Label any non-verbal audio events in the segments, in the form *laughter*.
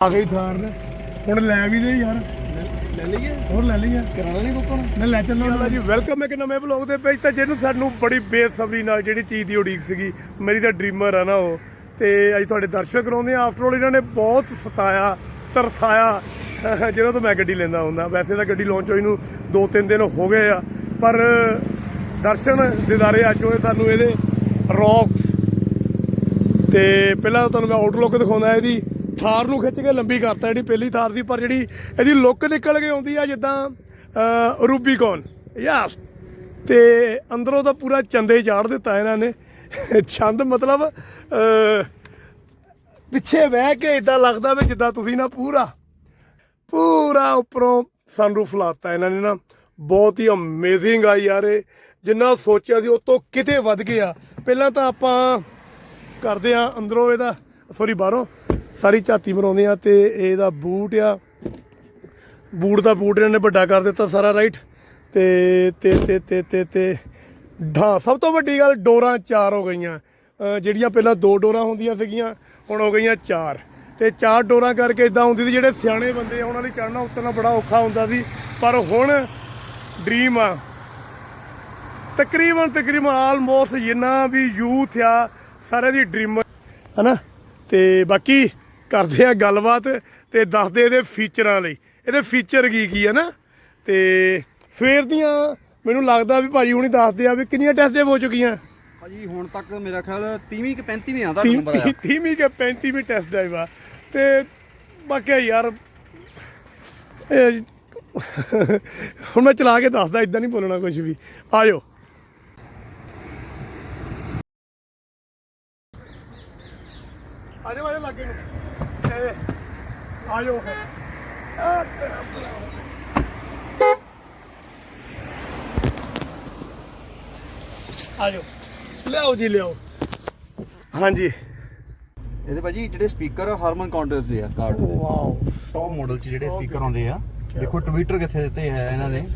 ਆ ਗਈ ਥਾਰ। ਨੇ ਹੁਣ ਲੈ ਵੀ ਦੇ ਯਾਰ। ਲੈ ਲਈਏ? ਹੋਰ ਲੈ ਲਈ ਯਾਰ ਕਰਾਣਾ ਨਹੀਂ ਬੁੱਕ ਹੁਣ। ਨਾ ਲੈ ਚੱਲੋ ਜੀ ਵੈਲਕਮ ਇੱਕ ਨਵੇਂ ਬਲੌਗ ਦੇ ਵਿੱਚ ਤਾਂ ਜਿਹਨੂੰ ਸਾਨੂੰ ਬੜੀ ਬੇਸਬਰੀ ਨਾਲ ਜਿਹੜੀ ਚੀਜ਼ ਦੀ ਉਡੀਕ ਸੀਗੀ ਮੇਰੀ ਤਾਂ ਡ੍ਰੀਮਰ ਆ ਨਾ ਉਹ। ਤੇ ਅੱਜ ਤੁਹਾਡੇ ਦਰਸ਼ਨ ਕਰਾਉਂਦੇ ਆ ਆਫਟਰ ਆਲ ਇਹਨਾਂ ਨੇ ਬਹੁਤ ਸਤਾਇਆ ਤਰਸਾਇਆ। *laughs* ਜਿਹਨਾਂ ਤੋਂ ਮੈਂ ਗੱਡੀ ਲੈਂਦਾ ਹੁੰਦਾ। ਵੈਸੇ ਤਾਂ ਗੱਡੀ ਲਾਂਚ ਹੋਈ ਨੂੰ 2-3 ਦਿਨ ਹੋ ਗਏ ਆ। ਪਰ ਦਰਸ਼ਨ ਦਿਦਾਰੇ ਅੱਜ ਹੋਏ ਸਾਨੂੰ ਇਹਦੇ ਰੌਕਸ ਤੇ ਪਹਿਲਾਂ ਤੁਹਾਨੂੰ ਮੈਂ ਆਊਟਲੁੱਕ ਦਿਖਾਉਂਦਾ ਇਹਦੀ। ਥਾਰ ਨੂੰ ਖਿੱਚ ਕੇ ਲੰਬੀ ਕਰਤਾ ਜਿਹੜੀ ਪਹਿਲੀ ਥਾਰ ਦੀ ਪਰ ਜਿਹੜੀ ਇਹਦੀ ਲੁੱਕ ਨਿਕਲ ਕੇ ਆਉਂਦੀ ਆ ਜਿੱਦਾਂ ਰੂਬੀਕੌਨ। ਯਾਸ। ਤੇ ਅੰਦਰੋਂ ਤਾਂ ਪੂਰਾ ਚੰਦੇ ਚਾੜ ਦਿੱਤਾ ਇਹਨਾਂ ਨੇ। ਛੰਦ ਮਤਲਬ ਪਿੱਛੇ ਬਹਿ ਕੇ ਇਦਾਂ ਲੱਗਦਾ ਵੀ ਜਿੱਦਾਂ ਤੁਸੀਂ ਨਾ ਪੂਰਾ ਪੂਰਾ ਉੱਪਰੋਂ ਸਨਰੂਫ ਲਾਤਾ ਇਹਨਾਂ ਨੇ ਨਾ। ਬਹੁਤ ਹੀ ਅਮੇਜ਼ਿੰਗ ਆ ਯਾਰ ਇਹ। ਜਿੰਨਾ ਸੋਚਿਆ ਸੀ ਉਹ ਤੋਂ ਕਿਤੇ ਵੱਧ ਗਿਆ। ਪਹਿਲਾਂ ਤਾਂ ਆਪਾਂ ਕਰਦੇ ਆ ਅੰਦਰੋਂ ਇਹਦਾ ਸੌਰੀ ਬਾਹਰੋਂ। ਸਾਰੀ ਝਾਤੀ ਮਰਾਉਂਦੇ ਆ ਤੇ ਇਹਦਾ ਬੂਟ ਆ। ਬੂਟ ਦਾ ਬੂਟ ਇਹਨਾਂ ਨੇ ਵੱਡਾ ਕਰ ਦਿੱਤਾ ਸਾਰਾ ਰਾਈਟ ਤੇ ਤੇ ਤੇ ਤੇ ਤੇ ਤੇ, ਢਾ, ਸਭ ਤੋਂ ਵੱਡੀ ਗੱਲ ਡੋਰਾਂ ਚਾਰ ਹੋ ਗਈਆਂ। ਜਿਹੜੀਆਂ ਪਹਿਲਾਂ ਦੋ ਡੋਰਾਂ ਹੁੰਦੀਆਂ ਸੀਗੀਆਂ, ਹੁਣ ਹੋ ਗਈਆਂ ਚਾਰ। ਤੇ ਚਾਰ ਡੋਰਾਂ ਕਰਕੇ ਇਦਾਂ ਹੁੰਦੀ ਸੀ, ਜਿਹੜੇ ਸਿਆਣੇ ਬੰਦੇ ਉਹਨਾਂ ਲਈ ਚੜਨਾ ਉਤਰਨਾ ਬੜਾ ਔਖਾ ਹੁੰਦਾ ਸੀ। ਪਰ ਹੁਣ ਡ੍ਰੀਮ ਆ। ਤਕਰੀਬਨ ਤਕਰੀਬਨ ਆਲਮੋਸਟ ਜਿੰਨਾ ਵੀ ਯੂਥ ਆ ਸਾਰੇ ਦੀ ਡ੍ਰੀਮ ਹਨਾ? ਤੇ ਬਾਕੀ ਕਰਦੇ ਆ ਗੱਲਬਾਤ ਤੇ ਦੱਸਦੇ ਇਹਦੇ ਫੀਚਰਾਂ ਲਈ। ਇਹਦੇ ਫੀਚਰ ਕੀ ਕੀ ਆ ਨਾ? ਤੇ ਸਵੇਰ ਦੀਆਂ ਮੈਨੂੰ ਲੱਗਦਾ ਵੀ ਭਾਜੀ ਹੁਣੀ ਦੱਸਦੇ ਆ ਵੀ ਕਿੰਨੀਆਂ ਟੈਸਟ ਹੋ ਚੁੱਕੀਆਂ? ਭਾਜੀ ਹੁਣ ਤੱਕ ਮੇਰਾ ਖਿਆਲ 30ਵੀਂ ਕਿ 35ਵੀਂ ਆ ਤੁਹਾਡਾ ਨੰਬਰ ਆਇਆ। 30ਵੀਂ ਕੇ 35ਵੀਂ ਟੈਸਟ ਡਰਾਈਵ ਆ। ਤੇ ਬਾਕੀ ਯਾਰ ਹੁਣ ਮੈਂ ਚਲਾ ਕੇ ਦੱਸਦਾ ਇਦਾਂ ਨਹੀਂ ਬੋਲਣਾ ਕੁਝ ਵੀ। ਆ ਜਾਓ ਆ ਜਾਓ ਆ ਜਾਓ ਲੱਗੇ ਨੂੰ। ਇਹ, ਆ ਜਾਓ ਫਿਰ। ਆ ਤੇਰਾ ਭਲਾ। ਲਿਆਓ ਜੀ ਲਿਆਓ। ਹਾਂਜੀ। ਇਹਦੇ ਭਾਜੀ ਜਿਹੜੇ ਸਪੀਕਰ ਆ ਹਾਰਮਨ ਕਾਊਂਟਰਸ ਦੇ ਆ ਕਾਰਡ ਵਾਓ। ਟੌਪ ਮਾਡਲ ਚ ਜਿਹੜੇ ਸਪੀਕਰ ਆਉਂਦੇ ਆ। ਦੇਖੋ ਟਵਿੱਟਰ ਕਿੱਥੇ ਦਿੱਤੇ ਹੈ ਇਹਨਾਂ ਨੇ।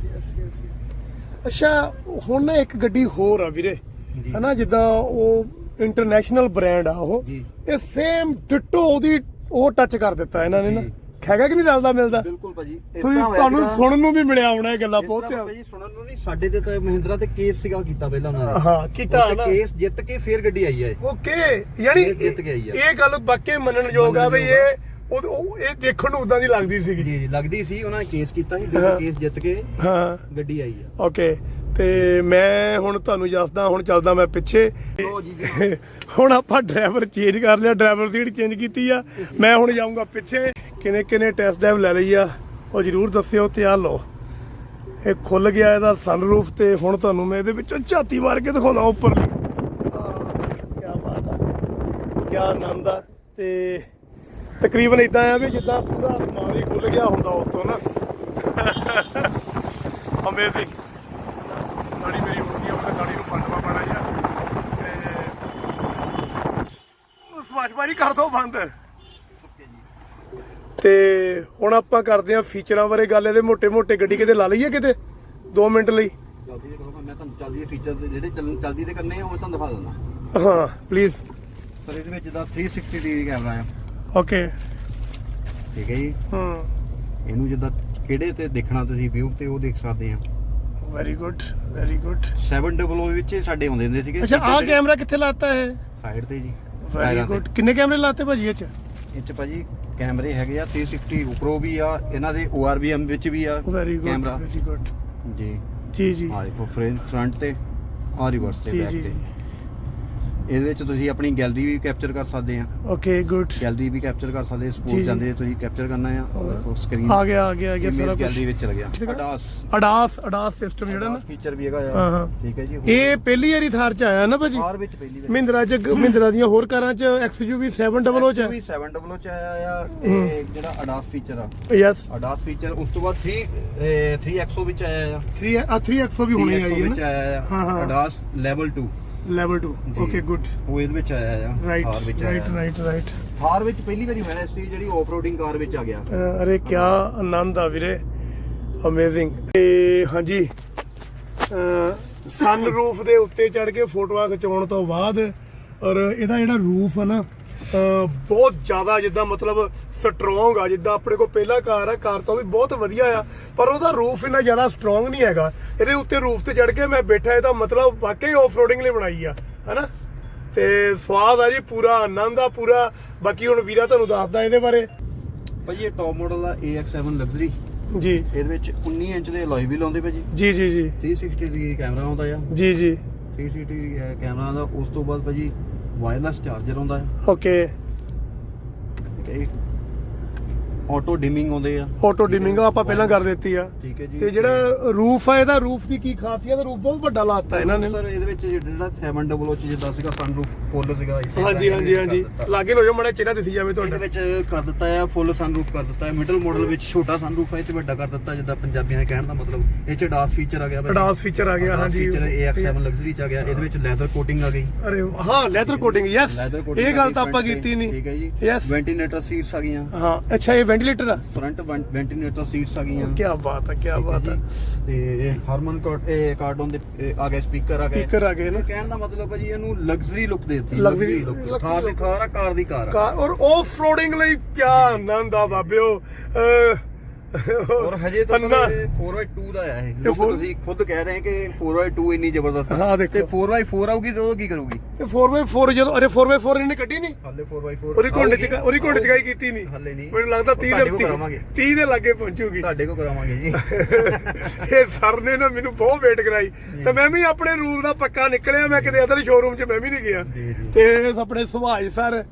ਅੱਛਾ ਹੁਣ ਨਾ ਇੱਕ ਗੱਡੀ ਹੋਰ ਆ ਵੀਰੇ। ਜੀ। ਹਨਾ ਜਿੱਦਾਂ ਉਹ ਇੰਟਰਨੈਸ਼ਨਲ ਬ੍ਰਾਂਡ ਆ ਉਹ। ਜੀ। ਇਹ ਸੇਮ ਡਿਟੋ ਉਹਦੀ ਉਹ ਟੱਚ ਕਰ ਦਿੱਤਾ ਇਹਨਾਂ ਨੇ ਨਾ। ਹੈਗਾ ਕਿ ਨਹੀਂ ਰਲਦਾ ਮਿਲਦਾ ਬਿਲਕੁਲ ਭਾਜੀ ਤੁਸੀਂ ਤੁਹਾਨੂੰ ਸੁਣਨ ਨੂੰ ਵੀ ਮਿਲਿਆ ਹੋਣਾ ਇਹ ਗੱਲਾਂ ਬਹੁਤ ਭਾਜੀ ਸੁਣਨ ਨੂੰ ਨਹੀਂ ਸਾਡੇ ਤੇ ਤਾਂ ਮਹਿੰਦਰਾ ਤੇ ਕੇਸ ਸੀਗਾ ਕੀਤਾ ਪਹਿਲਾਂ ਉਹਨਾਂ ਨੇ ਹਾਂ ਕੀਤਾ ਨਾ ਕੇਸ ਜਿੱਤ ਕੇ ਫੇਰ ਗੱਡੀ ਆਈ ਹੈ। ਓਕੇ ਯਾਨੀ ਜਿੱਤ ਗਈ ਆ। ਇਹ ਗੱਲ ਬਾਕੀ ਮੰਨਣਯੋਗ ਆ ਵੀ ਇਹ ਉਹ- ਉਹ ਇਹ ਦੇਖਣ ਨੂੰ ਉਦਾਂ ਦੀ ਲੱਗਦੀ ਸੀਗੀ। ਜੀ ਜੀ ਲੱਗਦੀ ਸੀ ਉਹਨਾਂ ਨੇ ਕੇਸ ਕੀਤਾ ਸੀ ਹਾਂ। ਕੇਸ ਜਿੱਤ ਕੇ ਹਾਂ। ਗੱਡੀ ਆਈ ਆ। ਓਕੇ ਤੇ ਮੈਂ ਹੁਣ ਤੁਹਾਨੂੰ ਦੱਸਦਾ ਹੁਣ ਚੱਲਦਾ ਮੈਂ ਪਿੱਛੇ। ਲਓ ਜੀ ਜੀ। *laughs* ਹੁਣ ਆਪਾਂ ਡਰਾਈਵਰ ਚੇਂਜ ਕਰ ਲਿਆ ਡਰਾਈਵਰ ਜਿਹੜੀ ਚੇਂਜ ਕੀਤੀ ਆ। ਮੈਂ ਹੁਣ ਜਾਊਂਗਾ ਪਿੱਛੇ। ਕਿਨੇ ਕਿਨੇ ਟੈਸਟ ਡਰਾਈਵ ਲੈ ਲਈ ਆ। ਉਹ ਜਰੂਰ ਦੱਸਿਓ ਤੇ ਆ ਲਓ। ਇਹ ਖੁੱਲ ਗਿਆ ਇਹਦਾ ਸਨਰੂਫ ਤੇ ਹੁਣ ਤੁਹਾਨੂੰ ਮੈਂ ਇਹਦੇ ਵਿੱਚੋਂ ਝਾਤੀ ਮਾਰ ਕੇ ਦਿਖਾਉਂਦਾ ਉੱਪਰ। ਕੀ ਬਾਤ ਆ। ਕੀ ਆਨੰਦ ਆ। ਤੇ ਤਕਰੀਬਨ ਇਦਾਂ ਆ ਵੀ ਜਿੱਦਾਂ ਪੂਰਾ ਸਮਾਨ ਹੀ ਖੁੱਲ ਗਿਆ ਹੁੰਦਾ ਉਤੋਂ ਨਾ। ਅਮੇਜ਼ਿੰਗ ਸਾਡੀ ਮੇਰੀ ਹੁੰਦੀ ਆ ਉਹ ਸਾਡੀ ਨੂੰ ਪੰਡਵਾ ਪਾਣਾ ਯਾਰ ਤੇ ਸਵਾਸ਼ਬਾਰੀ ਕਰ ਦੋ ਬੰਦ। ਤੇ ਹੁਣ ਆਪਾਂ ਕਰਦੇ ਆ ਫੀਚਰਾਂ ਬਾਰੇ ਗੱਲ ਇਹਦੇ ਮੋٹے-ਮੋٹے ਗੱਡੀ ਕਿਤੇ ਲਾ ਲਈਏ ਕਿਤੇ? 2 ਮਿੰਟ ਲਈ। ਜਲਦੀ ਕਰੋ ਮੈਂ ਤੁਹਾਨੂੰ ਚੱਲਦੀ ਫੀਚਰ ਜਿਹੜੇ ਚੱਲਦੀ ਦੇ ਕਰਨੇ ਆ ਉਹ ਤੁਹਾਨੂੰ ਦਿਖਾ ਦਿੰਦਾ। ਹਾਂ ਪਲੀਜ਼ ਸਰ ਇਹਦੇ ਵਿੱਚ ਦਾ 360 ਡਿਗਰੀ ਕੈਮਰਾ ਆ। ਓਕੇ ਠੀਕ ਹੈ ਜੀ। ਹੂੰ। ਇਹਨੂੰ ਜਿੱਦਾਂ ਕਿਹੜੇ ਤੇ ਦੇਖਣਾ ਤੁਸੀਂ ਵਿਊ ਤੇ ਉਹ ਦੇਖ ਸਕਦੇ ਆ। ਵੈਰੀ ਗੁੱਡ ਵੈਰੀ ਗੁੱਡ 700 ਵਿੱਚ ਇਹ ਸਾਡੇ ਹੁੰਦੇ ਹੁੰਦੇ ਸੀਗੇ। ਅੱਛਾ ਆਹ ਕੈਮਰਾ ਕਿੱਥੇ ਲਾਤਾ ਹੈ ਸਾਈਡ ਤੇ ਜੀ। ਵੈਰੀ ਟਾਇਰਾਂ ਗੁੱਡ ਕਿੰਨੇ ਕੈਮਰੇ ਲਾਤੇ ਭਾਜੀ ਇਹ ਚ? ਤੇ। ਇਹ ਚ ਭਾਜੀ ਕੈਮਰੇ ਹੈਗੇ ਆ 360 ਉੱਪਰੋਂ ਵੀ ਆ ਇਹਨਾਂ ਦੇ ORVM ਵਿੱਚ ਵੀ ਆ very good camera. Very good ਜੀ। ਜੀ ਜੀ। ਆ ਦੇਖੋ ਫਰੰਟ ਤੇ ਆ ਰਿਵਰਸ ਤੇ ਜੀ ਬੈਕ ਜੀ ਤੇ। ਇਹਦੇ ਵਿੱਚ ਤੁਸੀਂ ਆਪਣੀ ਗੈਲਰੀ ਵੀ ਕੈਪਚਰ ਕਰ ਸਕਦੇ ਆ। ਓਕੇ ਗੁੱਡ ਗੈਲਰੀ ਵੀ ਕੈਪਚਰ ਕਰ ਸਕਦੇ ਸਪੋਰਟ। ਜਾਂਦੇ ਤੁਸੀਂ ਕੈਪਚਰ ਕਰਨਾ ਆ। ਉਹ ਦੇਖੋ ਸਕਰੀਨ ਆ ਗਿਆ ਆ ਗਿਆ ਆ ਗਿਆ ਸਾਰਾ ਗੈਲਰੀ ਕੁਝ ਵਿੱਚ ਚਲ ਗਿਆ। ਅਡਾਸ ਅਡਾਸ ਅਡਾਸ ਸਿਸਟਮ ਜਿਹੜਾ ਨਾ। ਫੀਚਰ ਵੀ ਹੈਗਾ। ਆ। ਠੀਕ ਹੈ ਜੀ ਇਹ ਪਹਿਲੀ ਵਾਰੀ ਥਾਰ ਚ ਆਇਆ ਨਾ ਭਾਜੀ? ਕਾਰ ਵਿੱਚ ਪਹਿਲੀ ਵਾਰ। ਮਹਿੰਦਰਾ ਚ ਮਹਿੰਦਰਾ ਦੀਆਂ ਹੋਰ ਕਾਰਾਂ ਚ XUV 700 ਚ? ਵੀ 700 ਚ ਆਇਆ ਆ ਇਹ ਜਿਹੜਾ ਅਡਾਸ ਫੀਚਰ ਆ। ਯੈਸ ਅਡਾਸ ਫੀਚਰ ਉਸ ਤੋਂ ਬਾਅਦ 3 3XO ਵਿੱਚ ਆਇਆ ਆ। 3 ਆ 3XO ਵੀ ਹੋਣੀ 3XO ਆਈ ਹੈ ਨਾ? ਹਾਂ, ਹਾਂ। ਅਡਾਸ ਲੈਵਲ 2 ਲੈਵਲ 2 ਜੀ। ਓਕੇ ਗੁੱਡ ਉਹ ਇਹਦੇ ਵਿੱਚ ਆਇਆ ਆ ਰਾਈਟ ਥਾਰ ਵਿੱਚ ਰਾਈਟ ਆਇਆ। ਰਾਈਟ ਰਾਈਟ ਥਾਰ ਵਿੱਚ ਪਹਿਲੀ ਵਾਰੀ ਹੋਇਆ ਚੀਜ਼ ਜਿਹੜੀ ਆਫਰੋਡਿੰਗ ਕਾਰ ਵਿੱਚ ਆ ਗਿਆ। ਅਰੇ ਕੀ ਆਨੰਦ ਆ ਵੀਰੇ। ਅਮੇਜ਼ਿੰਗ ਤੇ ਹਾਂਜੀ ਸਨ ਰੂਫ ਦੇ ਉੱਤੇ ਚੜ ਕੇ ਫੋਟੋਆਂ ਖਿਚਾਉਣ ਤੋਂ ਬਾਅਦ ਔਰ ਇਹਦਾ ਜਿਹੜਾ ਰੂਫ ਆ ਨਾ ਬਹੁਤ ਜ਼ਿਆਦਾ ਜਿੱਦਾਂ ਮਤਲਬ ਸਟਰੋਂਗ ਆ ਜਿੱਦਾਂ ਆਪਣੇ ਕੋਲ ਪਹਿਲਾ ਕਾਰ ਆ ਕਾਰ ਤਾਂ ਵੀ ਬਹੁਤ ਵਧੀਆ ਆ ਪਰ ਉਹਦਾ ਰੂਫ ਇੰਨਾ ਜ਼ਿਆਦਾ ਸਟਰੋਂਗ ਨਹੀਂ ਹੈਗਾ। ਇਹਦੇ ਉੱਤੇ ਰੂਫ ਤੇ ਚੜ ਕੇ ਮੈਂ ਬੈਠਾ ਇਹਦਾ ਮਤਲਬ ਵਾਕਈ ਆਫ ਰੋਡਿੰਗ ਲਈ ਬਣਾਈ ਆ ਹਨਾ? ਤੇ ਸਵਾਦ ਆ ਜੀ ਪੂਰਾ ਆਨੰਦ ਆ ਪੂਰਾ। ਬਾਕੀ ਹੁਣ ਵੀਰਾ ਤੁਹਾਨੂੰ ਦੱਸਦਾ ਇਹਦੇ ਬਾਰੇ। ਭਾਜੀ ਇਹ ਟੌਪ ਮਾਡਲ ਆ AX7 ਲਗਜ਼ਰੀ ਜੀ। ਇਹਦੇ ਵਿੱਚ 19 ਇੰਚ ਦੇ ਅਲੋਈ ਵੀ ਲਾਉਂਦੇ ਭਾਜੀ। ਜੀ ਜੀ ਜੀ। 360 ਡਿਗਰੀ ਕੈਮਰਾ ਆਉਂਦਾ ਆ। ਜੀ ਜੀ। 360 ਡਿਗਰੀ ਕੈਮਰਾ ਆਉਂਦਾ ਉਸ ਤੋਂ ਬਾਅਦ ਭਾਜੀ ਵਾਇਰਲੈਸ ਚਾਰਜਰ ਆਉਂਦਾ ਆ। ਓਕੇ ਹੈ ਆਟੋ ਡਿਮਿੰਗ ਆਉਂਦੇ ਆ। ਆਟੋ ਡਿਮਿੰਗ ਆਪਾਂ ਪਹਿਲਾਂ ਕਰ ਦਿੱਤੀ ਆ। ਠੀਕ ਹੈ ਜੀ। ਤੇ ਜਿਹੜਾ ਰੂਫ ਆ ਇਹਦਾ ਰੂਫ ਦੀ ਕੀ ਖਾਸੀਅਤ ਰੂਫ ਬਹੁਤ ਵੱਡਾ ਲਾਤਾ ਇਹਨਾਂ ਨੇ। ਸਰ ਇਹਦੇ ਵਿੱਚ ਜਿਹੜਾ 700 ਚ ਜਿੱਦਾਂ ਸੀਗਾ ਸਨਰੂਫ ਫੁੱਲ ਸੀਗਾ ਹਾਂਜੀ ਹਾਂਜੀ ਹਾਂਜੀ। ਦਿੱਤਾ। ਲਾਗੇ ਹੋ ਜਾ ਮੜਾ ਚਿਹਰਾ ਦਿਸੀ ਜਾਵੇ ਤੁਹਾਡਾ। ਵਿੱਚ ਕਰ ਦਿੱਤਾ ਹੈ ਫੁੱਲ ਸਨਰੂਫ ਕਰ ਦਿੱਤਾ ਹੈ ਮਿਡਲ ਮਾਡਲ ਵਿੱਚ ਛੋਟਾ ਸਨਰੂਫ ਹੈ ਇਹ ਚ ਵੱਡਾ ਕਰ ਦਿੱਤਾ ਜਿੱਦਾਂ ਪੰਜਾਬੀਆਂ ਦੇ ਕਹਿਣ ਦਾ ਮਤਲਬ। ਇਹ ਚ ਡਾਸ ਫੀਚਰ ਆ ਗਿਆ। ਅਡਾਸ ਫੀਚਰ ਆ ਗਿਆ ਹਾਂਜੀ। feature AX7 ਲਗਜ਼ਰੀ ਚ ਆ ਗਿਆ। ਇਹਦੇ ਵਿੱਚ ਲੈਦਰ ਕੋਟਿੰਗ ਆ ਗਈ। ਅਰੇ ਹਾਂ ਲੈਦਰ ਕੋਟਿੰਗ ਯੈਸ ਇਹ ਗੱਲ ਤਾਂ ਆਪਾਂ ਕੀਤੀ ਨਹੀਂ। ਠੀਕ ਹੈ ਜੀ। ਯੈਸ ਵੈਂਟੀਲੇਟਰ ਸੀਟਸ ਆ ਗਈਆਂ। ਹਾਂ ਅੱਛਾ ਇਹ ਵੈਂਟੀਲੇਟਰ ਆ ਫਰੰਟ ਵੈਂਟੀਲੇਟਰ ਸੀਟਸ ਆ ਗਈਆਂ ਕੀ ਬਾਤ ਹੈ ਕੀ ਬਾਤ ਹੈ। ਤੇ ਹਾਰਮਨ ਕਾਰਡ ਇਹ ਕਾਰਡਨ ਦੇ ਇਹ ਆ ਗਏ ਸਪੀਕਰ ਆ ਗਏ Speaker ਆ ਗਏ ਨਾ। ਕਹਿਣ ਦਾ ਮਤਲਬ ਹੈ ਜੀ ਇਹਨੂੰ ਲਗਜ਼ਰੀ ਲੁੱਕ ਦੇ ਦਿੱਤੀ look। luxury ਕਾਰ ਦੀ। ਕਾਰ ਆ ਕਾਰ ਦੀ ਕਾਰ ਔਰ ਆਫ ਰੋਡਿੰਗ ਲਈ ਕੀ ਆਨੰਦ ਆ ਬਾਬਿਓ ਔਰ ਹਜੇ ਤਾਂ ਅੰਨਾ। 4x2 ਦਾ ਆਇਆ ਇਹ। ਲੋਕ four- ਤੁਸੀਂ ਖੁਦ ਕਹਿ ਰਹੇ ਕਿ 4x2 ਇੰਨੀ ਜ਼ਬਰਦਸਤ ਆ। ਹਾਂ, ਦੇਖੋ। ਤੇ 4x4 ਆਊਗੀ ਤਾਂ ਉਹ ਕੀ ਕਰੂਗੀ? ਤੇ 4x4 ਜਦੋਂ ਅਰੇ 4x4 ਇਹਨੇ ਕੱਢੀ ਨਹੀਂ? ਹਾਲੇ 4x4 ਉਹਦੀ ਘੁੰਡ ਚ। ਉਹਦੀ ਘੁੰਡ ਚਗਾਈ ਕੀਤੀ ਨਹੀਂ। ਹਾਲੇ ਨਹੀਂ। ਮੈਨੂੰ ਲੱਗਦਾ 30 ਤੁਹਾਡੇ ਕੋਲ ਦੇ ਕਰਾਵਾਂਗੇ। 30 ਦੇ ਲਾਗੇ ਪਹੁੰਚੂਗੀ। ਤੁਹਾਡੇ ਕੋ ਕਰਾਵਾਂਗੇ ਜੀ। ਇਹ ਸਰ ਨੇ ਨਾ ਮੈਨੂੰ ਬਹੁਤ ਵੇਟ ਕਰਾਈ। ਤੇ ਮੈਂ ਵੀ ਆਪਣੇ ਰੂਲ ਦਾ ਪੱਕਾ ਨਿਕਲਿਆ। ਮੈਂ ਕਿਤੇ ਅਦਰ ਸ਼ੋਰੂਮ 'ਚ ਮੈਂ ਵੀ ਨਹੀਂ ਗਿਆ। ਤੇ ਆਪਣੇ ਸੁਭਾਜ ਸਰ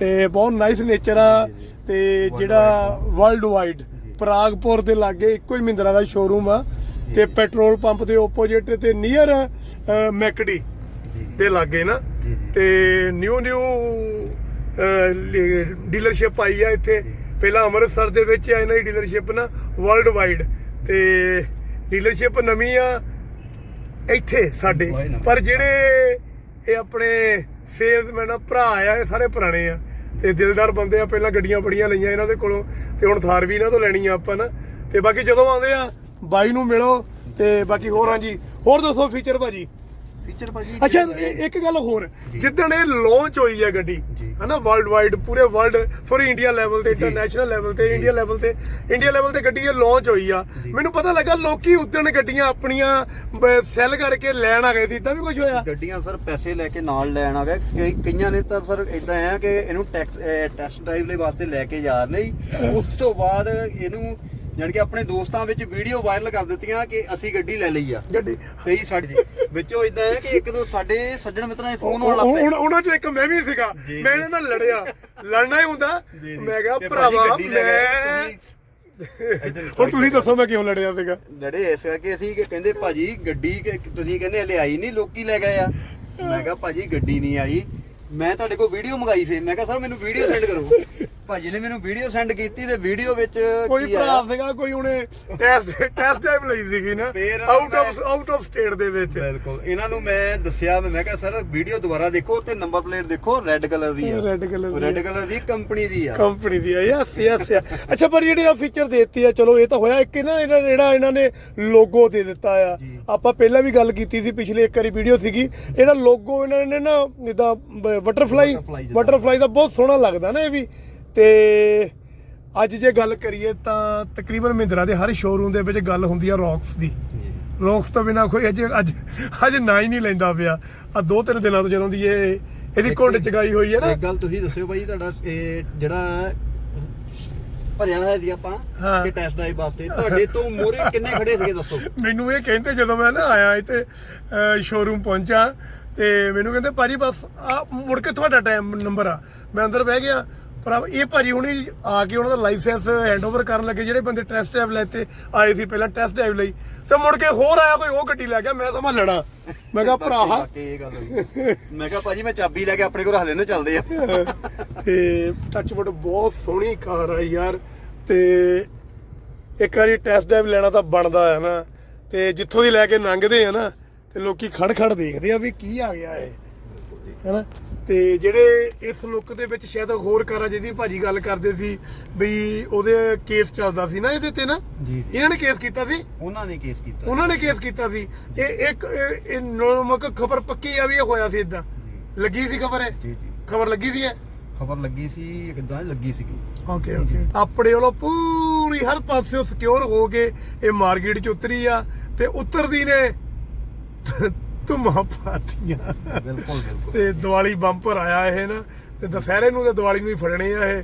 ਤੇ ਬਹੁਤ ਨਾਈਸ ਨੇਚਰ ਆ। ਤੇ ਜਿਹੜਾ ਵਰਲਡ ਵਾਈਡ ਪ੍ਰਾਗਪੁਰ ਦੇ ਲਾਗੇ ਇੱਕੋ ਹੀ ਮਹਿੰਦਰਾ ਦਾ ਸ਼ੋਰੂਮ ਆ ਤੇ ਪੈਟਰੋਲ ਪੰਪ ਦੇ ਆਪੋਜ਼ਿਟ ਤੇ ਨੀਅਰ ਮੈਕਡੀ ਦੇ ਲਾਗੇ ਨਾ। ਤੇ ਨਿਊ ਨਿਊ ਡੀਲਰਸ਼ਿਪ ਆਈ ਆ ਇੱਥੇ। ਪਹਿਲਾਂ ਅੰਮ੍ਰਿਤਸਰ ਦੇ ਵਿੱਚ ਆ ਇਹਨਾਂ ਦੀ ਡੀਲਰਸ਼ਿਪ ਨਾ ਵਰਲਡ ਵਾਈਡ ਤੇ ਡੀਲਰਸ਼ਿਪ ਨਵੀਂ ਆ ਇੱਥੇ ਸਾਡੇ। ਪਰ ਜਿਹੜੇ ਇਹ ਆਪਣੇ ਸੇਲਸਮੈਨ ਆ ਭਰਾ ਆ ਇਹ ਸਾਰੇ ਪੁਰਾਣੇ ਆ। ਤੇ ਦਿਲਦਾਰ ਬੰਦੇ ਆ, ਪਹਿਲਾਂ ਗੱਡੀਆਂ ਬੜੀਆਂ ਲਈਆਂ ਇਹਨਾਂ ਦੇ ਕੋਲੋਂ, ਤੇ ਹੁਣ ਥਾਰ ਵੀ ਇਹਨਾਂ ਤੋਂ ਲੈਣੀ ਆ ਆਪਾਂ ਨਾ। ਤੇ ਬਾਕੀ ਜਦੋਂ ਆਉਂਦੇ ਆ, ਬਾਈ ਨੂੰ ਮਿਲੋ, ਤੇ ਬਾਕੀ ਹੋਰ ਹਾਂਜੀ, ਹੋਰ ਦੱਸੋ ਫੀਚਰ ਭਾਜੀ। ਫੀਚਰ ਭਾਜੀ ਅੱਛਾ ਇਹ- ਇੱਕ ਗੱਲ ਹੋਰ। ਜਿੱਦਣ ਇਹ ਲਾਂਚ ਹੋਈ ਹੈ ਗੱਡੀ। ਹਨਾ ਵਰਲਡ ਵਾਈਡ ਪੂਰੇ ਵਰਲਡ ਸੌਰੀ ਇੰਡੀਆ ਲੈਵਲ ਤੇ ਇੰਟਰਨੈਸ਼ਨਲ ਲੈਵਲ ਤੇ ਇੰਡੀਆ ਲੈਵਲ ਤੇ ਇੰਡੀਆ ਲੈਵਲ ਤੇ ਗੱਡੀ ਇਹ ਲਾਂਚ ਹੋਈ ਆ। ਮੈਨੂੰ ਪਤਾ ਲੱਗਾ ਲੋਕੀ ਉਦਣ ਗੱਡੀਆਂ ਆਪਣੀਆਂ ਸੈੱਲ ਕਰਕੇ ਲੈਣ ਆ ਗਏ ਸੀ ਇਦਾਂ ਵੀ ਕੁਝ ਹੋਇਆ? ਗੱਡੀਆਂ ਸਰ ਪੈਸੇ ਲੈ ਕੇ ਨਾਲ ਲੈਣ ਆ ਗਏ। ਕਈ ਕਈਆਂ ਨੇ ਤਾਂ ਸਰ ਇਦਾਂ ਆ ਕਿ ਇਹਨੂੰ ਟੈਕਸ ਟੈਸਟ ਡਰਾਈਵ ਲਈ ਵਾਸਤੇ ਲੈ ਕੇ ਜਾ ਰਹੇ ਨੇ ਉਸ ਤੋਂ ਬਾਅਦ ਇਹਨੂੰ ਕਿ ਆਪਣੇ ਦੋਸਤਾਂ ਵਿੱਚ ਵੀਡੀਓ ਵਾਇਰਲ ਕਰ ਦਿੱਤੀਆਂ ਕਿ ਅਸੀਂ ਗੱਡੀ ਲੈ ਲਈ ਆ। ਗੱਡੀ। ਕਈ ਸਾਡੇ ਜੀ। ਵਿੱਚੋਂ ਇਦਾਂ ਹੈ ਕਿ ਇੱਕ ਦੋ ਸਾਡੇ ਸੱਜਣ ਮਿੱਤਰਾਂ ਦੇ ਫੋਨ ਆਉਣ ਲੱਗ ਹੁਣ ਪਏ। ਹੁਣ- ਉਹਨਾਂ ਚੋਂ ਇੱਕ ਮੈਂ ਵੀ ਸੀਗਾ। ਮੈਂ। ਇਹਨਾਂ ਨਾਲ ਲੜਿਆ। ਲੜਨਾ ਹੀ ਹੁੰਦਾ। ਮੈਂ ਕਿਹਾ ਭਰਾਵਾ ਮੈਂ ਹੁਣ ਤੁਸੀਂ ਦੱਸੋ ਮੈਂ ਕਿਉਂ ਲੜਿਆ ਸੀਗਾ? ਲੜੇ ਇਸ ਕਰਕੇ ਅਸੀਂ ਕਿ ਕਹਿੰਦੇ ਭਾਜੀ ਗੱਡੀ ਤੁਸੀਂ ਕਹਿੰਦੇ ਹਲੇ ਆਈ ਨਹੀਂ ਲੋਕੀ ਲੈ ਗਏ ਆ। ਮੈਂ ਕਿਹਾ ਭਾਜੀ ਗੱਡੀ ਨਹੀਂ ਆਈ। ਮੈਂ ਤੁਹਾਡੇ ਕੋਲ ਵੀਡੀਓ ਮੰਗਾਈ ਫੇ ਮੈਂ ਕਿਹਾ ਸਰ ਮੈਨੂੰ ਵੀਡੀਓ ਸੈਂਡ ਕਰੋ। ਭਾਜੀ ਨੇ ਮੈਨੂੰ ਵੀਡੀਓ ਸੈਂਡ ਕੀਤੀ ਤੇ ਵੀਡੀਓ ਵਿੱਚ ਕੋਈ ਕੀ ਭਰਾ ਆਇਆ? ਸੀਗਾ ਕੋਈ ਉਹਨੇ ਟੈਸਟ ਟੈਸਟ ਟਾਈਮ ਲਈ ਸੀਗੀ ਨਾ। ਫੇਰ out of out of state ਦੇ ਵਿੱਚ। ਬਿਲਕੁਲ। ਇਹਨਾਂ ਨੂੰ ਮੈਂ ਦੱਸਿਆ ਮੈਂ ਕਿਹਾ ਸਰ ਵੀਡੀਓ ਦੁਬਾਰਾ ਦੇਖੋ ਤੇ ਨੰਬਰ ਪਲੇਟ ਦੇਖੋ ਰੈੱਡ ਕਲਰ ਦੀ ਆ। ਰੈੱਡ ਕਲਰ ਦੀ ਰੈੱਡ ਕਲਰ ਦੀ ਕੰਪਨੀ ਦੀ ਆ। ਕੰਪਨੀ ਦੀ ਆ। ਯਸ ਯਸ ਅੱਛਾ ਪਰ ਜਿਹੜੇ ਆ ਫੀਚਰ ਦੇਤੀ ਆ ਚਲੋ ਇਹ ਤਾਂ ਹੋਇਆ ਇੱਕ ਨਾ ਇਹਨਾਂ ਜਿਹੜਾ ਇਹਨਾਂ ਨੇ ਲੋਗੋ ਦੇ ਦਿੱਤਾ ਆ। ਆਪਾਂ ਪਹਿਲਾਂ ਵੀ ਗੱਲ ਕੀਤੀ ਸੀ ਪਿਛਲੇ ਇੱਕ ਵਾਰੀ ਵੀਡੀਓ ਸੀਗੀ। ਜਿਹੜਾ ਲੋਗੋ ਇਹਨਾਂ ਨੇ ਨਾ ਜਿੱਦਾਂ ਬਟਰਫਲਾਈ Butterfly ਜਿੱਦਾਂ। ਬਟਰਫਲਾਈ ਦਾ ਬਹੁਤ ਸੋਹਣਾ ਲੱਗਦਾ ਨਾ ਇਹ ਵੀ। ਤੇ ਅੱਜ ਜੇ ਗੱਲ ਕਰੀਏ ਤਾਂ ਤਕਰੀਬਨ ਮਹਿੰਦਰਾ ਦੇ ਹਰ ਸ਼ੋਰੂਮ ਦੇ ਵਿੱਚ ਗੱਲ ਹੁੰਦੀ ਆ ਰੌਕਸ ਦੀ। ਰੌਕਸ ਤੋਂ ਬਿਨਾ ਕੋਈ ਅੱਜ ਅੱਜ ਅੱਜ ਨਾ ਹੀ ਨਹੀਂ ਲੈਂਦਾ ਪਿਆ। ਆ ਦੋ ਤਿੰਨ ਦਿਨਾਂ ਤੋਂ ਜਦੋਂ ਦੀ ਇਹ ਇਹਦੀ ਘੁੰਡ ਚਗਾਈ ਹੋਈ ਹੈ ਨਾ। ਇੱਕ ਗੱਲ ਤੁਸੀਂ ਦੱਸਿਓ ਭਾਈ ਤੁਹਾਡਾ ਇਹ ਜਿਹੜਾ ਭਰਿਆ ਹੋਇਆ ਸੀ ਆਪਾਂ। ਕਿ ਟੈਸਟ ਡਰਾਈਵ ਵਾਸਤੇ। ਤੁਹਾਡੇ ਤੋਂ ਮੋਰੇ ਕਿੰਨੇ ਖੜੇ ਸੀਗੇ ਦੱਸੋ? ਮੈਨੂੰ ਇਹ ਕਹਿੰਦੇ ਜਦੋਂ ਮੈਂ ਨਾ ਆਇਆ ਇੱਥੇ ਸ਼ੋਰੂਮ ਪਹੁੰਚਾ ਤੇ ਮੈਨੂੰ ਕਹਿੰਦੇ ਭਾਜੀ ਬਸ ਆ ਮੁੜ ਕੇ ਤੁਹਾਡਾ ਟਾਈਮ ਨੰਬਰ ਆ। ਮੈਂ ਅੰਦਰ ਬਹਿ ਗਿਆ ਪਰ ਇਹ ਭਾਜੀ ਹੁਣੀ ਆ ਕੇ ਉਹਨਾਂ ਦਾ ਲਾਇਸੈਂਸ ਹੈਂਡਓਵਰ ਕਰਨ ਲੱਗੇ ਜਿਹੜੇ ਬੰਦੇ ਟੈਸਟ ਡਰਾਈਵ ਲੈਤੇ ਆਏ ਸੀ ਪਹਿਲਾਂ ਟੈਸਟ ਡਰਾਈਵ ਲਈ। ਤੇ ਮੁੜ ਕੇ ਹੋਰ ਆਇਆ ਕੋਈ ਉਹ ਗੱਡੀ ਲੈ ਗਿਆ ਮੈਂ ਸਮਾਂ ਲੜਾ ਮੈਂ ਕਿਹਾ ਭਰਾ। *laughs* ਬਾਕੀ ਇਹ ਗੱਲ ਹੋਈ। ਮੈਂ ਕਿਹਾ ਭਾਜੀ ਮੈਂ ਚਾਬੀ ਲੈ ਕੇ ਆਪਣੇ ਕੋਲ ਹਲੇ ਨਾ ਚੱਲਦੇ ਆ। *laughs* ਤੇ ਟੱਚਵੁੱਡ ਬਹੁਤ ਸੋਹਣੀ ਕਾਰ ਆ ਯਾਰ। ਤੇ ਇੱਕ ਵਾਰੀ ਟੈਸਟ ਡਰਾਈਵ ਲੈਣਾ ਤਾਂ ਬਣਦਾ ਆ ਨਾ। ਤੇ ਜਿੱਥੋਂ ਦੀ ਲੈ ਕੇ ਲੰਘਦੇ ਆ ਨਾ ਤੇ ਲੋਕੀ ਖੜ ਖੜ ਦੇਖਦੇ ਆ ਵੀ ਕੀ ਆ ਗਿਆ ਇਹ। ਹੈਨਾ? ਤੇ ਜਿਹੜੇ ਇਸ ਲੁੱਕ ਦੇ ਵਿੱਚ ਸ਼ਾਇਦ ਹੋਰ ਕਾਰਾਂ ਜਿਹਦੀ ਭਾਜੀ ਗੱਲ ਕਰਦੇ ਸੀ ਵੀ ਉਹਦੇ ਕੇਸ ਚੱਲਦਾ ਸੀ ਨਾ ਇਹਦੇ ਤੇ ਨਾ? ਜੀ। ਇਹਨਾਂ ਨੇ ਕੇਸ ਕੀਤਾ ਸੀ? ਉਹਨਾਂ ਨੇ ਕੇਸ ਕੀਤਾ ਉਹਨਾਂ ਨੇ ਕੇਸ ਕੀਤਾ ਸੀ। ਇਹ ਇੱਕ ਇਹ- ਨੋਮਕ ਖਬਰ ਪੱਕੀ ਆ ਵੀ ਇਹ ਹੋਇਆ ਸੀ ਇਦਾਂ ਲੱਗੀ ਸੀ ਖਬਰ ਜੀ ਜੀ। ਖਬਰ ਲੱਗੀ ਸੀ ਇਹ? ਖਬਰ ਲੱਗੀ ਸੀ ਕਿਦਾਂ ਲੱਗੀ ਸੀਗੀ। ਓਕੇ ਓਕੇ ਆਪਣੇ ਵੱਲੋਂ ਪੂਰੀ ਹਰ ਪਾਸਿਓਂ ਸਿਕਿਉਰ ਹੋ ਕੇ ਇਹ ਮਾਰਕੀਟ ਚ ਉਤਰੀ ਆ ਤੇ ਉਤਰਦੀ ਨੇ ਧੁਮਾ ਪਾਤੀਆਂ। ਬਿਲਕੁਲ ਬਿਲਕੁਲ। ਤੇ ਦੀਵਾਲੀ ਬੰਪਰ ਆਇਆ ਇਹ ਨਾ ਤੇ ਦੁਸਹਿਰੇ ਨੂੰ ਤੇ ਦੀਵਾਲੀ ਨੂੰ ਹੀ ਫੜਨੇ ਆ ਇਹ।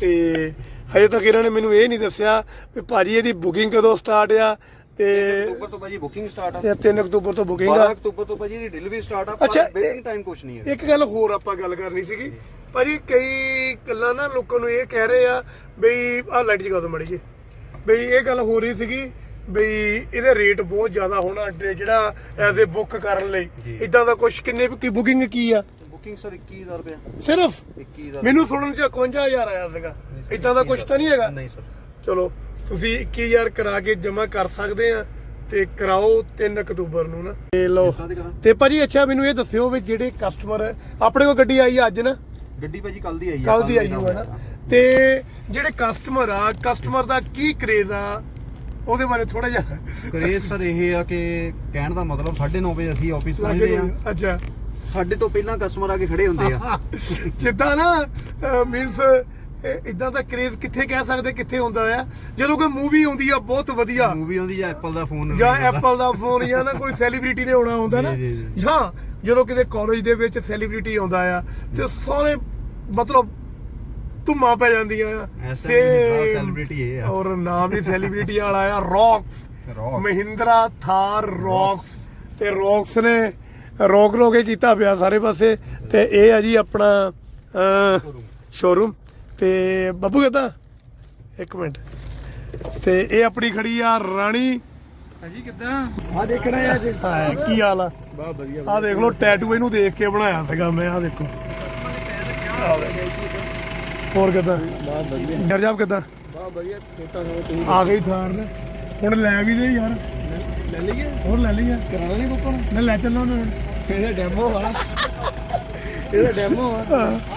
ਤੇ ਹਜੇ ਤੱਕ ਇਹਨਾਂ ਨੇ ਮੈਨੂੰ ਇਹ ਨਹੀਂ ਦੱਸਿਆ ਵੀ ਭਾਜੀ ਇਹਦੀ ਬੁਕਿੰਗ ਕਦੋਂ ਸਟਾਰਟ ਆ ਤੇ ਅਕਤੂਬਰ ਤੋਂ ਭਾਜੀ ਬੁਕਿੰਗ ਸਟਾਰਟ ਆ। ਇਹ 3 ਅਕਤੂਬਰ ਤੋਂ ਬੁਕਿੰਗ 12 ਆ ਅਕਤੂਬਰ ਤੋਂ ਭਾਜੀ ਇਹਦੀ ਡਿਲੀਵਰੀ ਸਟਾਰਟ ਆ ਅੱਛਾ, ਪਰ ਵੇਟਿੰਗ ਇਹ- ਟਾਈਮ ਕੁਝ ਨਹੀਂ ਹੈ। ਇੱਕ ਗੱਲ ਹੋਰ ਆਪਾਂ ਗੱਲ ਕਰਨੀ ਸੀਗੀ। ਭਾਜੀ ਕਈ ਗੱਲਾਂ ਨਾ ਲੋਕਾਂ ਨੂੰ ਇਹ ਕਹਿ ਰਹੇ ਆ ਬਈ ਆਹ ਲਾਈਟ ਜਗਾ ਦੋ ਮੜੀ ਜੀ ਬਈ ਇਹ ਗੱਲ ਹੋ ਰਹੀ ਸੀਗੀ ਬਈ ਇਹਦੇ ਰੇਟ ਬਹੁਤ ਜ਼ਿਆਦਾ ਹੋਣਾ ਜਿਹੜਾ ਐਜ਼ ਅ ਬੁੱਕ ਕਰਨ ਲਈ। ਇਦਾਂ ਦਾ ਕੁਝ ਕਿੰਨੇ ਕੀ ਬੁਕਿੰਗ ਕੀ ਆ? ਬੁਕਿੰਗ ਸਰ 21000 ਰੁਪਏ ਸਿਰਫ? 21000 ਮੈਨੂੰ ਸੁਣਨ ਚ 51000 ਆਇਆ ਸੀਗਾ। ਇਦਾਂ ਦਾ ਕੁਝ ਤਾਂ ਨਹੀਂ ਹੈਗਾ? ਨਹੀਂ ਸਰ ਚਲੋ ਤੁਸੀਂ 21000 ਕਰਾ ਕੇ ਜਮ੍ਹਾਂ ਕਰ ਸਕਦੇ ਆ ਤੇ ਕਰਾਓ 3 ਅਕਤੂਬਰ ਨੂੰ ਨਾ। ਤੇ ਲਓ? ਤੇ ਭਾਜੀ ਅੱਛਾ ਮੈਨੂੰ ਇਹ ਦੱਸਿਓ ਵੀ ਜਿਹੜੇ ਕਸਟਮਰ ਆਪਣੇ ਕੋਲ ਗੱਡੀ ਆਈ ਅੱਜ ਨਾ? ਗੱਡੀ ਭਾਜੀ ਕੱਲ ਦੀ ਆਈ ਆ ਕੱਲ ਦੀ ਆਈ ਹੋਇਆ। ਤੇ ਜਿਹੜੇ ਕਸਟਮਰ ਆ ਕਸਟਮਰ ਦਾ ਕੀ ਕਰੇਜ਼ ਆ? ਉਹਦੇ ਬਾਰੇ ਥੋੜਾ ਜਿਹਾ। ਕਰੇਜ਼ ਸਰ ਇਹ ਆ ਕਿ ਕਹਿਣ ਦਾ ਮਤਲਬ 9:30 ਵਜੇ ਅਸੀਂ ਆਫਿਸ ਪਹੁੰਚਦੇ ਆ। ਅੱਛਾ। ਸਾਡੇ ਤੋਂ ਪਹਿਲਾਂ ਕਸਟਮਰ ਆ ਕੇ ਖੜੇ ਹੁੰਦੇ ਆ। *laughs* ਜਿੱਦਾਂ ਨਾ ਮੀਨਸ ਇਦਾਂ ਦਾ ਕਰੇਜ਼ ਕਿੱਥੇ ਕਹਿ ਸਕਦੇ ਕਿੱਥੇ ਹੁੰਦਾ ਆ? ਜਦੋਂ ਕੋਈ ਮੂਵੀ ਆਉਂਦੀ ਆ ਬਹੁਤ ਵਧੀਆ। ਮੂਵੀ ਆਉਂਦੀ ਜਾਂ ਐਪਲ ਦਾ ਫੋਨ ਜਾਂ ਐਪਲ ਦਾ ਫੋਨ ਜਾਂ ਨਾ ਕੋਈ ਸੈਲੀਬ੍ਰਿਟੀ ਨੇ ਆਉਣਾ ਹੁੰਦਾ ਨਾ। ਜੀ, ਜਦੋਂ ਕਿਤੇ ਕਾਲਜ ਦੇ ਵਿੱਚ ਸੈਲੀਬ੍ਰਿਟੀ ਆਉਂਦਾ ਆ ਤੇ ਸਾਰੇ ਮਤਲਬ ਧੁੰਮਾਂ ਪੈ ਜਾਂਦੀਆਂ। ਆ ਇਸ time celebrity ਇਹ ਆ। ਔਰ ਨਾਮ ਵੀ ਸੈਲੀਬ੍ਰਿਟੀ ਵਾਲਾ ਆ Roxx. Rox। Mahindra Thar Roxx. ਤੇ ਰੌਕਸ ਨੇ ਰੋਕ ਲੋ ਕੇ ਕੀਤਾ ਪਿਆ ਸਾਰੇ ਪਾਸੇ। ਤੇ ਇਹ ਆ ਜੀ ਆਪਣਾ ਸ਼ੋਰੂਮ ਤੇ ਬੱਬੂ ਕਹਿੰਦਾ ਇੱਕ ਮਿੰਟ। ਤੇ ਇਹ ਆਪਣੀ ਖੜੀ ਆ ਰਾਣੀ। ਹਾਂਜੀ ਕਿੱਦਾਂ? ਆ ਦੇਖਣਾ ਹੈ ਅੱਜ। ਹਾਂ ਕੀ ਹਾਲ ਆ? ਬਹੁਤ ਵਧੀਆ ਆ ਦੇਖ ਲਓ ਟੈਟੂ ਇਹਨੂੰ ਦੇਖ ਕੇ ਬਣਾਇਆ ਸੀਗਾ ਮੈਂ ਆ ਦੇਖੋ। ਹੋਰ ਕਿਦਾਂ? ਵਧੀਆ। ਗਰਜਾਬ ਕਿਦਾਂ? ਵਧੀਆ ਸੇਤਾ ਆ ਗਈ ਥਾਰ। ਨੇ ਹੁਣ ਲੈ ਵੀ ਦੇ ਯਾਰ। ਲੈ ਲਈਏ? ਹੋਰ ਲੈ ਲਈ ਆ ਕਰਾਣਾ ਨਹੀਂ ਬੁੱਕ ਹੁਣ ਨਾ ਲੈ ਚੱਲੋ ਨਾ। ਇਹਦਾ ਡੈਮੋ ਆ ਇਹਦਾ ਡੈਮੋ ਆ